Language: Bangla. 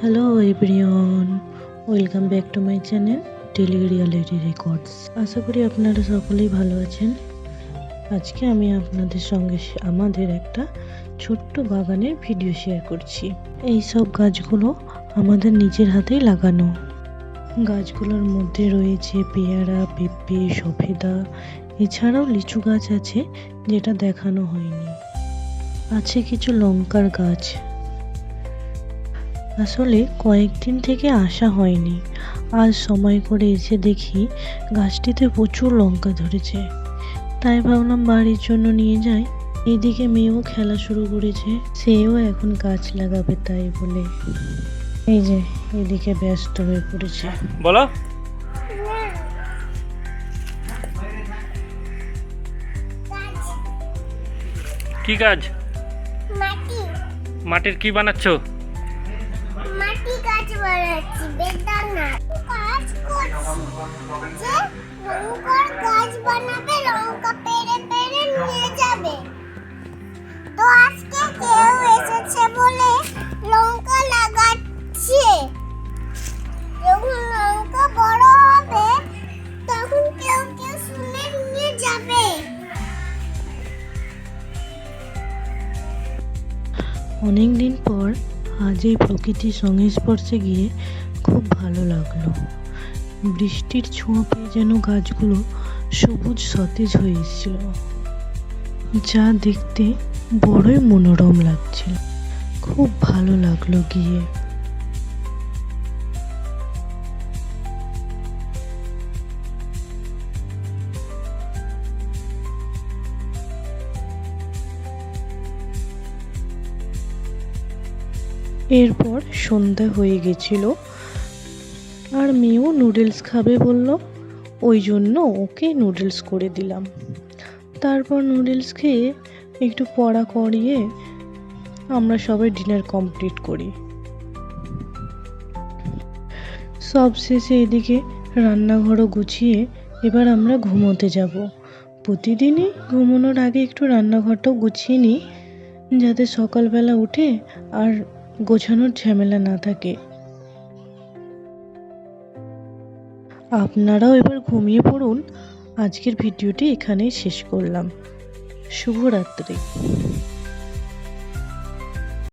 Hello everyone welcome back to my channel daily reality records আশা করি আপনারা সকলেই ভালো আছেন। আজকে আমি আপনাদের সঙ্গে আমাদের একটা ছোট্ট বাগানের ভিডিও শেয়ার করছি। এই সব গাছগুলো আমাদের নিজের হাতেই লাগানো। গাছগুলোর মধ্যে রয়েছে পেয়ারা, পেঁপে, সফেদা। এছাড়াও লিচু গাছ আছে, যেটা দেখানো হয়নি। আছে কিছু লঙ্কার গাছ। আসলে কয়েকদিন থেকে আসা হয়নি। আজ সময় করে এসে দেখি গাছটিতে প্রচুর লঙ্কা ধরেছে। তাই ভাবলাম বাড়ির জন্য নিয়ে যাই। এদিকে মেয়েও খেলা শুরু করেছে সেও এখন গাছ লাগাবে তাই বলে। এই যে এদিকে ব্যস্ত হয়ে পড়েছে। বলো। কি কাজ? মাটি। মাটির কি বানাচ্ছো? মাটি গাছ বানাচ্ছি বেদানা কাজ করছি। যে লঙ্কার গাছ বানাবে লঙ্কা পেরে পেরে নিয়ে যাবে। তো আজকে কেউ এসেছে বলে লঙ্কা লাগাচ্ছে। যখন লঙ্কা বড় হবে, তখন কেউ কেউ শুনে নিয়ে যাবে। অনেক দিন পর আজ এই প্রকৃতির সংস্পর্শে গিয়ে খুব ভালো লাগল। বৃষ্টির ছোঁয়া পেয়ে যেন গাছগুলো সবুজ সতেজ হয়ে এসেছিল। যা দেখতে বড়ই মনোরম লাগছিল। খুব ভালো লাগল গিয়ে। এরপর সন্ধ্যা হয়ে গেছিল। আর মেয়েও নুডলস খাবে বলল, ওই জন্য ওকে নুডলস করে দিলাম। তারপর নুডলস খেয়ে একটু পড়া করিয়ে আমরা সবাই ডিনার কমপ্লিট করি। সব শেষে এদিকে রান্নাঘরও গুছিয়ে এবার আমরা ঘুমোতে যাব। প্রতিদিনই ঘুমানোর আগে একটু রান্নাঘরটাও গুছিয়ে নিই, যাতে সকালবেলা উঠে আর গোছানোর ঝামেলা না থাকে। আপনারাও এবার ঘুমিয়ে পড়ুন। আজকের ভিডিওটি এখানেই শেষ করলাম। শুভরাত্রি।